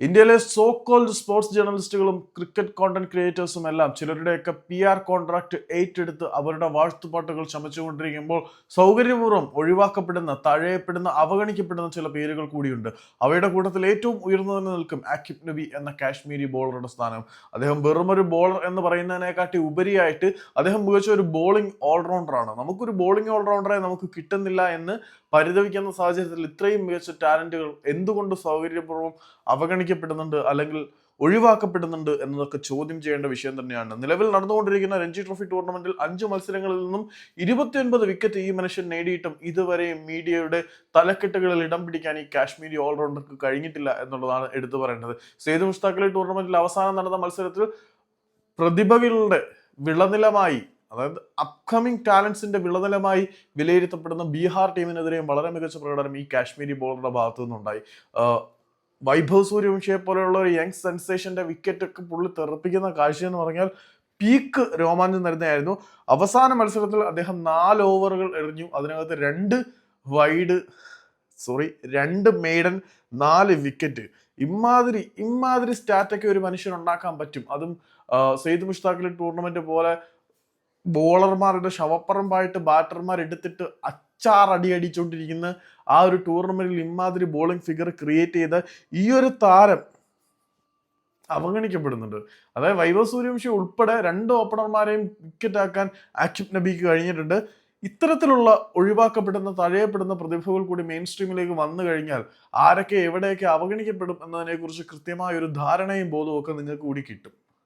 ഇന്ത്യയിലെ so called sports ജേർണലിസ്റ്റുകളും cricket content ക്രിയേറ്റേഴ്സും എല്ലാം ചിലരുടെയൊക്കെ പി ആർ കോൺട്രാക്ട് ഏറ്റെടുത്ത് അവരുടെ വാഴ്ത്തുപാട്ടുകൾ ചമച്ചുകൊണ്ടിരിക്കുമ്പോൾ സൗകര്യപൂർവം ഒഴിവാക്കപ്പെടുന്ന തഴയപ്പെടുന്ന അവഗണിക്കപ്പെടുന്ന ചില പേരുകൾ കൂടിയുണ്ട്. അവയുടെ കൂട്ടത്തിൽ ഏറ്റവും ഉയർന്നു തന്നെ നിൽക്കും ആക്കിബ് നബി എന്ന കാശ്മീരി ബോളറുടെ സ്ഥാനം. അദ്ദേഹം വെറുമൊരു ബോളർ എന്ന് പറയുന്നതിനെക്കാട്ടി ഉപരിയായിട്ട് അദ്ദേഹം മികച്ച ഒരു ബോളിംഗ് ഓൾറൗണ്ടറാണ് നമുക്കൊരു ബോളിംഗ് ഓൾറൗണ്ടറെ നമുക്ക് കിട്ടുന്നില്ല എന്ന് പരിതപിക്കുന്ന സാഹചര്യത്തിൽ ഇത്രയും മികച്ച ടാലന്റുകൾ എന്തുകൊണ്ട് സൗകര്യപൂർവം അവഗണിക്കപ്പെടുന്നുണ്ട് അല്ലെങ്കിൽ ഒഴിവാക്കപ്പെടുന്നുണ്ട് എന്നതൊക്കെ ചോദ്യം ചെയ്യേണ്ട വിഷയം തന്നെയാണ്. നിലവിൽ നടന്നുകൊണ്ടിരിക്കുന്ന രഞ്ജി ട്രോഫി ടൂർണമെന്റിൽ അഞ്ച് മത്സരങ്ങളിൽ നിന്നും ഇരുപത്തിയൊൻപത് വിക്കറ്റ് ഈ മനുഷ്യൻ നേടിയിട്ടും ഇതുവരെ മീഡിയയുടെ തലക്കെട്ടുകളിൽ ഇടം പിടിക്കാൻ ഈ കാശ്മീരി ഓൾറൗണ്ടർക്ക് കഴിഞ്ഞിട്ടില്ല എന്നുള്ളതാണ് എടുത്തു പറയേണ്ടത്. സെയ്ദ് മുസ്താഖലി ടൂർണമെന്റിൽ അവസാനം നടന്ന മത്സരത്തിൽ പ്രതിഭകളുടെ വിളനിലമായി അതായത് അപ്കമിങ് ടാലൻസിന്റെ വിളനിലമായി വിലയിരുത്തപ്പെടുന്ന ബീഹാർ ടീമിനെതിരെയും വളരെ മികച്ച പ്രകടനം ഈ കാശ്മീരി ബോളറുടെ ഭാഗത്തു നിന്നുണ്ടായി വൈഭവ് സൂര്യവംശിയെ പോലെയുള്ള ഒരു യങ് സെൻസേഷന്റെ വിക്കറ്റ് ഒക്കെ പുള്ളി തെറപ്പിക്കുന്ന കാഴ്ച എന്ന് പറഞ്ഞാൽ പീക്ക് രോമാഞ്ചം തരുന്നതായിരുന്നു. അവസാന മത്സരത്തിൽ അദ്ദേഹം നാല് ഓവറുകൾ എറിഞ്ഞു. അതിനകത്ത് രണ്ട് വൈഡ് സോറി രണ്ട് മെയ്ഡൻ നാല് വിക്കറ്റ്. ഇമാതിരി ഇമാതിരി സ്റ്റാറ്റൊക്കെ ഒരു മനുഷ്യൻ ഉണ്ടാക്കാൻ പറ്റും. അതും സെയ്ദ് മുഷ്താഖിലെ ടൂർണമെന്റ് പോലെ ബോളർമാരുടെ ശവപ്പറമ്പായിട്ട് ബാറ്റർമാർ എടുത്തിട്ട് അച്ചാർ അടി അടിച്ചുകൊണ്ടിരിക്കുന്ന ആ ഒരു ടൂർണമെന്റിൽ ഇമാതിരി ബോളിംഗ് ഫിഗർ ക്രിയേറ്റ് ചെയ്ത ഈ ഒരു താരം അവഗണിക്കപ്പെടുന്നുണ്ട്. അതായത് വൈഭവ് സൂര്യവംശി ഉൾപ്പെടെ രണ്ട് ഓപ്പണർമാരെയും വിക്കറ്റ് ആക്കാൻ ആക്ഷിബ് നബിക്ക് കഴിഞ്ഞിട്ടുണ്ട്. ഇത്തരത്തിലുള്ള ഒഴിവാക്കപ്പെടുന്ന തഴയപ്പെടുന്ന പ്രതിഭകൾ കൂടി മെയിൻ സ്ട്രീമിലേക്ക് വന്നു കഴിഞ്ഞാൽ ആരൊക്കെ എവിടെയൊക്കെ അവഗണിക്കപ്പെടും എന്നതിനെക്കുറിച്ച് കൃത്യമായ ഒരു ധാരണയും ബോധവും ഒക്കെ നിങ്ങൾക്ക് കൂടി കിട്ടും.